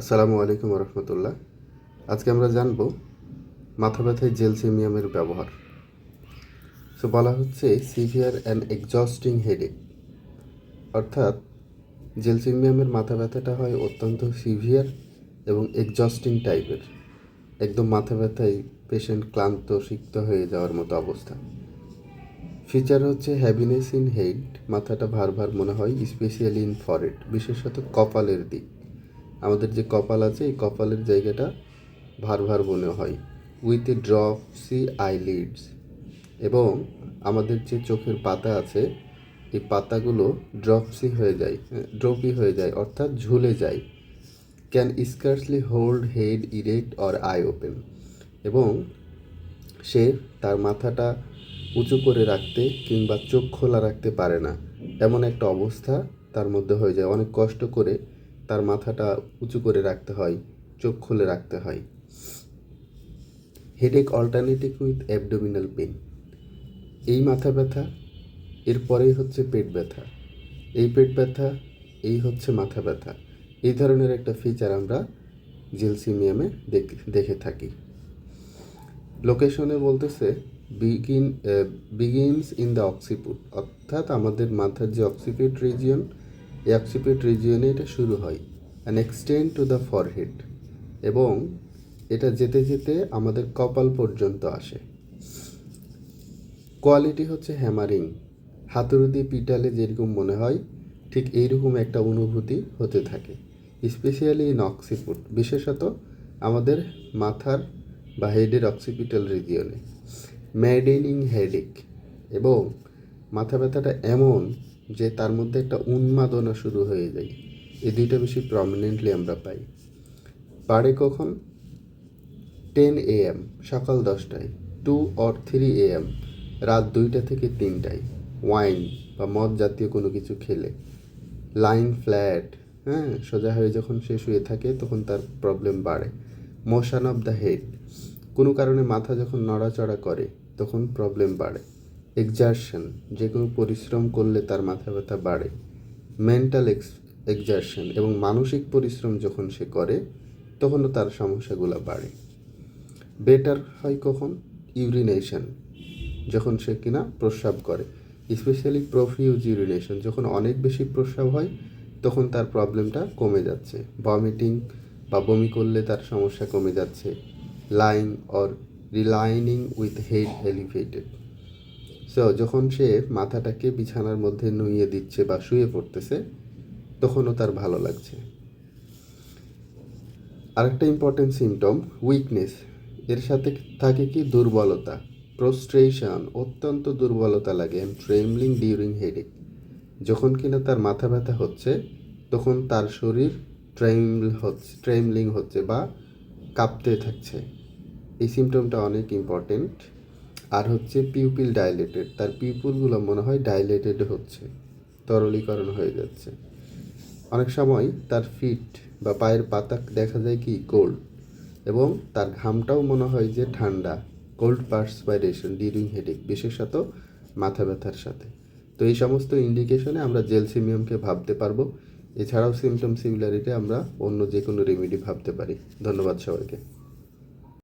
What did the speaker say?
আসসালামু আলাইকুম রহমতুল্লাহ আজকে আমরা জানব মাথা ব্যথায় জেলসেমিয়ামের ব্যবহার। সো বলা হচ্ছে সিভিয়ার অ্যান্ড এক্সস্টিং হেডেক। অর্থাৎ জেলসেমিয়ামের মাথা ব্যথাটা হয় অত্যন্ত সিভিয়ার এবং এক্সস্টিং টাইপের। একদম মাথা ব্যথায় পেশেন্ট ক্লান্ত, সিক্ত হয়ে যাওয়ার মতো অবস্থা। ফিচার হচ্ছে হ্যাভিনেস ইন হেড। মাথাটা ভার ভার মনে হয়, স্পেশালি ইন ফরেড বিশেষত কপালের দিক। আমাদের যে কপাল আছে, এই কপালের জায়গাটা ভার ভার মনে হয়। উইথ এ ড্রপসি আইলিডস এবং আমাদের যে চোখের পাতা আছে, এই পাতাগুলো ড্রপসি হয়ে যায় ড্রপি হয়ে যায়, অর্থাৎ ঝুলে যায়। Can scarcely hold head erect or eye open এবং সে তার মাথাটা উঁচু করে রাখতে কিংবা চোখ খোলা রাখতে পারে না। এমন একটা অবস্থা তার মধ্যে হয়ে যায়। অনেক কষ্ট করে তার মাথাটা উঁচু করে রাখতে হয়, চোখ খুলে রাখতে হয়। Headache alternative with abdominal pain এই মাথা ব্যথা এরপরেই হচ্ছে পেট ব্যথা। এই পেট ব্যথা, এই হচ্ছে মাথা ব্যথা। এই ধরনের একটা ফিচার আমরা জেলসিমিয়ামে দেখে থাকি। লোকেশনে বলতেছে begin begins in the occiput অর্থাৎ আমাদের মাথার যে অক্সিপিট রিজিয়ন এই অক্সিপিট রিজিয়নে এটা শুরু হয়। And extend to the forehead এবং এটা যেতে যেতে আমাদের কপাল পর্যন্ত আসে। কোয়ালিটি হচ্ছে হ্যামারিং হাতুড়ি দিয়ে পিটালে যেরকম মনে হয়, ঠিক এইরকম একটা অনুভূতি হতে থাকে। স্পেশালি ইন অক্সিপুট বিশেষত আমাদের মাথার বা হেডের অক্সিপিটাল রিজিয়নে ম্যাডেনিং হেডেক এবং মাথা ব্যথাটা এমন যে তার মধ্যে একটা উন্মাদনা শুরু হয়ে যায়। এই দুইটা বেশি প্রমিনেন্টলি আমরা পাই। বাড়ে কখন? টেন এএম সকাল দশটায়। Two or three A M, রাত দুইটা থেকে তিনটায়। ওয়াইন বা মদ জাতীয় কোনো কিছু খেলে। লাইন ফ্ল্যাট হ্যাঁ সোজা হয়ে যখন সে শুয়ে থাকে তখন তার প্রবলেম বাড়ে। মোশন অফ দ্য হেড, কোনো কারণে মাথা যখন নড়াচড়া করে তখন প্রবলেম বাড়ে। এক্সারশন যে কোনো পরিশ্রম করলে তার মাথা ব্যথা বাড়ে। মেন্টাল এক্স এক্সারশন এবং মানসিক পরিশ্রম যখন সে করে, তখনও তার সমস্যাগুলো বাড়ে। বেটার হয় কখন? ইউরিনেশন যখন সে কিনা প্রস্রাব করে। স্পেশালি প্রফিউজ ইউরিনেশন যখন অনেক বেশি প্রস্রাব হয়, তখন তার প্রবলেমটা কমে যাচ্ছে। ভমিটিং বা বমি করলে তার সমস্যা কমে যাচ্ছে। লাইং অর রিলাইনিং উইথ হেড এলিভেটেড সো যখন সে মাথাটাকে বিছানার মধ্যে নুইয়ে দিচ্ছে বা শুয়ে পড়তেছে, তখনও তার ভালো লাগছে। আরেকটা ইম্পর্টেন্ট সিমটম উইকনেস এর সাথে থাকে কি? দুর্বলতা। প্রোস্ট্রেশন অত্যন্ত দুর্বলতা লাগে অ্যান্ড ট্রেমলিং ডিউরিং হেডেক যখন কিনা তার মাথা ব্যথা হচ্ছে, তখন তার শরীর ট্রেমল হচ্ছে ট্রেমলিং হচ্ছে বা কাঁপতে থাকছে। এই সিমটমটা অনেক ইম্পর্টেন্ট আর হচ্ছে পিউপিল ডাইলেটেড তার পিউপুলগুলো মনে হয় ডাইলেটেড হচ্ছে, তরলীকরণ হয়ে যাচ্ছে। অনেক সময় তার ফিট বা পায়ের পাতা দেখা যায় কি কোল্ড এবং তার ঘামটাও মনে হয় যে ঠান্ডা কোল্ড পার্সপাইরেশন ডিউরিং হেডেক বিশেষত মাথা ব্যথার সাথে। তো এই সমস্ত ইন্ডিকেশনে আমরা জেলসিমিয়ামকে ভাবতে পারব, এছাড়াও সিমটম সিমিলারিটি আমরা অন্য যে কোনো রেমেডি ভাবতে পারি। ধন্যবাদ সবাইকে।